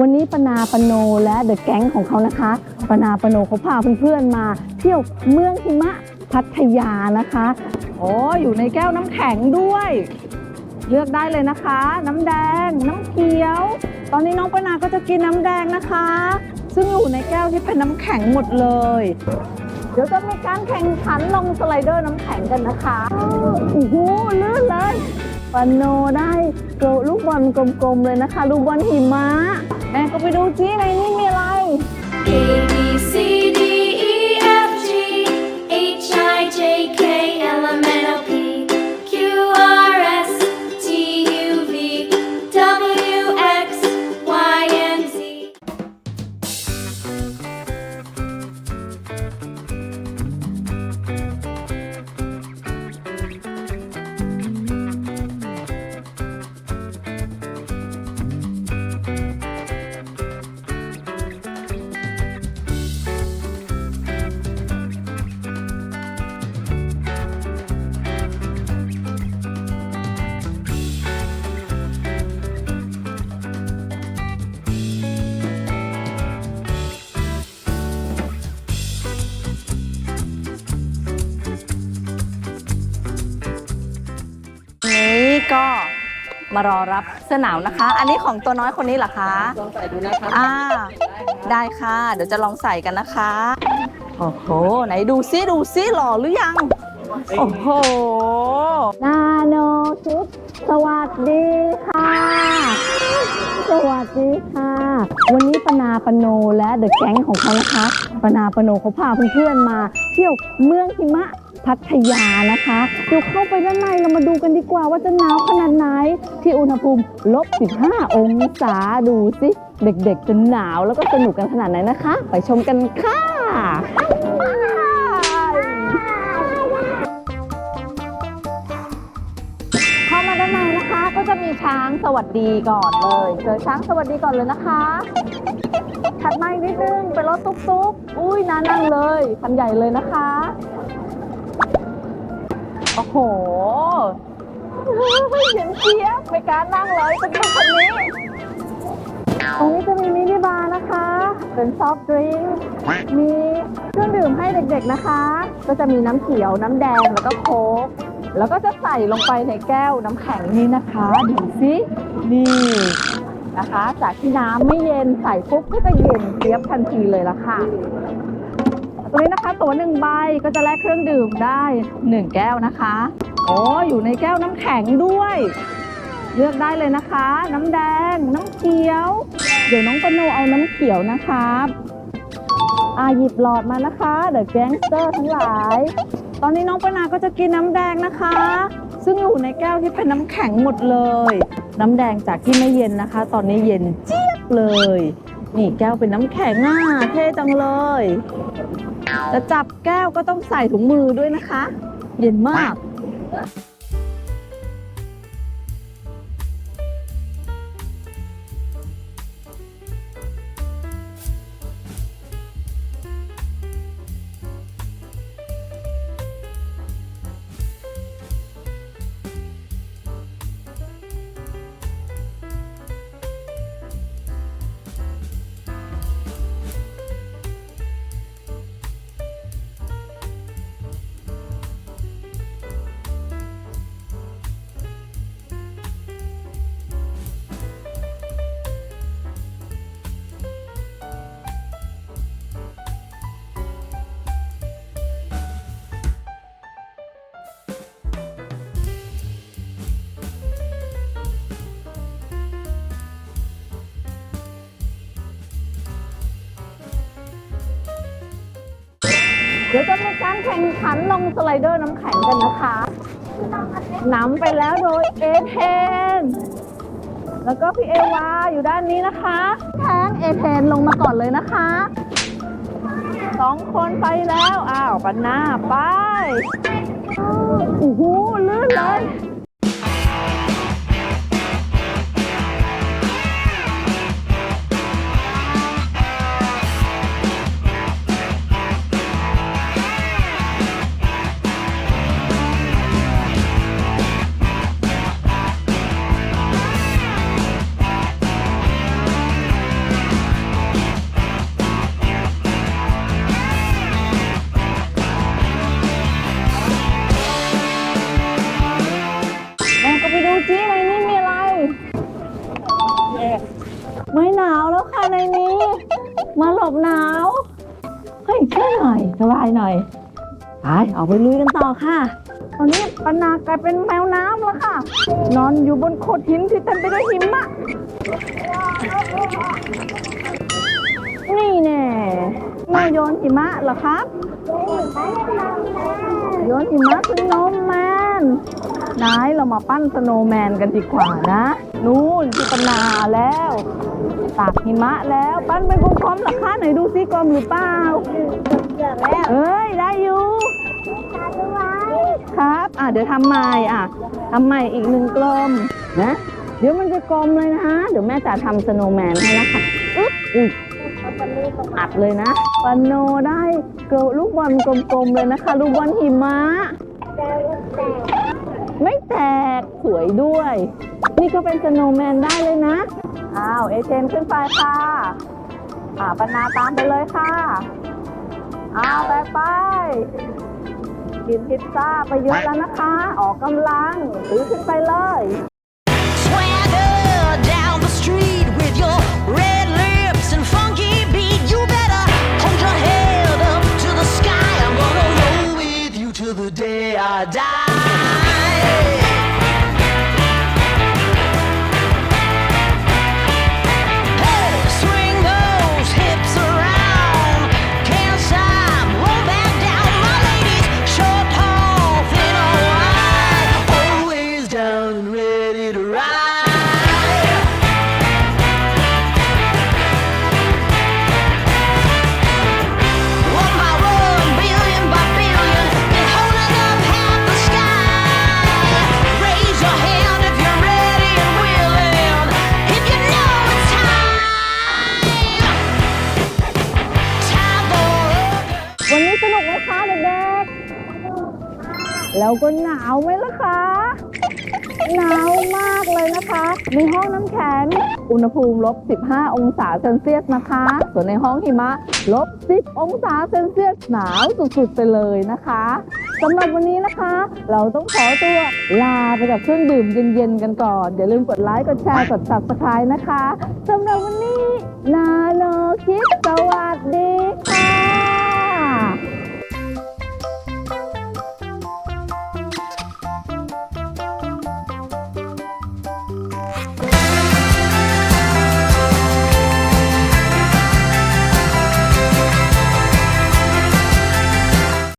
วันนี้ปนาปโนและเดอะแก๊งของเขานะคะ ปนาปโนเขาพาเพื่อนๆมา เที่ยวเมืองหิมะพัทยานะคะโอ้อยู่ในแก้วน้ำแข็งด้วย เลือกได้เลยนะคะ น้ำแดง น้ำเขียว ตอนนี้น้องปนาก็จะกินน้ำแดงนะคะ ซึ่งอยู่ในแก้วที่เป็นน้ำแข็งหมดเลย เดี๋ยวจะมีการแข่งขันลงสไลเดอร์น้ำแข็งกันนะคะโอ้โหลื่นเลยปนโนได้โกลูกบอลกลมๆเลยนะคะ ลูกบอลหิมะ แม่ มารอรับเสื้อหนาวนะคะ อันนี้ของตัวน้อยคนนี้เหรอคะลองใส่ดูนะคะอ่าได้ค่ะ เดี๋ยวจะลองใส่กันนะคะโอ้โหไหนดูซิดูซิหล่อหรือยัง โอ้โห นาโนชุดสวัสดีค่ะ สวัสดีค่ะ วันนี้ปนาปโนและเดอะแก๊งของเขานะคะปนาปโนเขาพาเพื่อนๆมา เที่ยวเมืองหิมะ พัทยานะคะเดี๋ยวเข้าไปด้านในเรามาดูกันดีกว่าว่าจะหนาวขนาดไหน ที่อุณหภูมิลบ 15 องศาดูสิเด็กๆจะหนาวแล้วก็สนุกกันขนาดไหนนะคะ ไปชมกันค่ะเข้ามาด้านในนะคะก็จะมีช้างสวัสดีก่อนเลย เจอช้างสวัสดีก่อนเลยนะคะถัดมาอีกนิดนึงเป็นรถตุ๊กๆ อุ้ยน่านั่งเลยคันใหญ่เลยนะคะ โอ้โหเย็นเจี๊ยบไม่กล้ารนั่งเลยเป็นคนคนนี้ตรงนี้จะมีมินิบาร์นะคะ เป็นซอฟต์ดริงก์มีเครื่องดื่มให้เด็กๆนะคะ ก็จะมีน้ำเขียว น้ำแดง แล้วก็โค้ก แล้วก็จะใส่ลงไปในแก้วน้ำแข็งนี้นะคะ ดูสินี่นะคะ จากที่น้ำไม่เย็นใส่ปุ๊บก็จะเย็นเจี๊ยบทันทีเลยละค่ะ ตรงนี้นะคะตั๋วหนึ่งใบก็จะแลกเครื่องดื่มได้หนึ่งแก้วนะคะโอ้อยู่ในแก้วน้ำแข็งด้วย เลือกได้เลยนะคะ น้ำแดง น้ำเขียว เดี๋ยวน้องปโนเอาน้ำเขียวนะครับอาหยิบหลอดมานะคะเดอะแก๊งสเตอร์ทั้งหลาย ตอนนี้น้องปนาก็จะกินน้ำแดงนะคะ ซึ่งอยู่ในแก้วที่เป็นน้ำแข็งหมดเลย น้ำแดงจากที่ไม่เย็นนะคะ ตอนนี้เย็นเจี๊ยบเลย นี่แก้วเป็นน้ำแข็งอะเท่จังเลยจะจับแก้วก็ต้องใส่ถุงมือด้วยนะคะ เย็นมาก เดี๋ยวจะมีการแข่งขันลงสไลเดอร์น้ำแข็งกันนะคะนำไปแล้วโดยเอเทน แล้วก็พี่เอวาอยู่ด้านนี้นะคะแทงเอเทนลงมาก่อนเลยนะคะสองคนไปแล้ว อ้าวปันหน้าไปโอ้โหลื่นเลย มาหลบหนาวเฮ้ยช่วยหน่อยสบายหน่อยไปออกไปลุยกันต่อค่ะ ตอนนี้ปนากลายเป็นแมวน้ำแล้วค่ะ นอนอยู่บนโขดหินที่เต็มไปด้วยหิมะนี่แน่แม่โยนหิมะเหรอครับ โยนหิมะสโนว์แมนนายเรามาปั้นสโนว์แมนกันดีกว่านะ นู่นที่ปนาแล้ว ตากหิมะแล้ว ปั้นเป็นกลมๆหรอคะไหนดูซิกลมหรือเปล่าเอ้ยได้อยู่ครับ อะเดี๋ยวทำใหม่อะทำใหม่อีกหนึ่งกลมนะ เดี๋ยวมันจะกลมเลยนะฮะเดี๋ยวแม่จะทำสโนว์แมนให้นะคะอึ๊บอุ๊ยอัดเลยนะปนโนได้เกลูกบอลกลมๆเลยนะคะ ลูกบอลหิมะ ไม่แตกสวยด้วย นี่ก็เป็นสโนว์แมนได้เลยนะ อ้าว เอเจนขึ้นไปค่ะ อ่าปนาตามไปเลยค่ะ อ้าวไปไปกินพิซซ่าไปเยอะแล้วนะคะ ออกกำลังซื้อขึ้นไปเลย Swagger ไหมคะเด็กๆ แล้วก็หนาวไหมล่ะคะ หนาวมากเลยนะคะ ในห้องน้ำแข็ง อุณหภูมิลบ 15 องศาเซลเซียสนะคะ ส่วนในห้องหิมะลบ 10 องศาเซลเซียสหนาวสุดๆไปเลยนะคะสำหรับวันนี้นะคะ เราต้องขอตัวลาไปกับเครื่องดื่มเย็นๆกันก่อนอย่าลืมกดไลค์กดแชร์กดซับสไคร้นะคะสำหรับวันนี้ นาโนคิดสวัสดี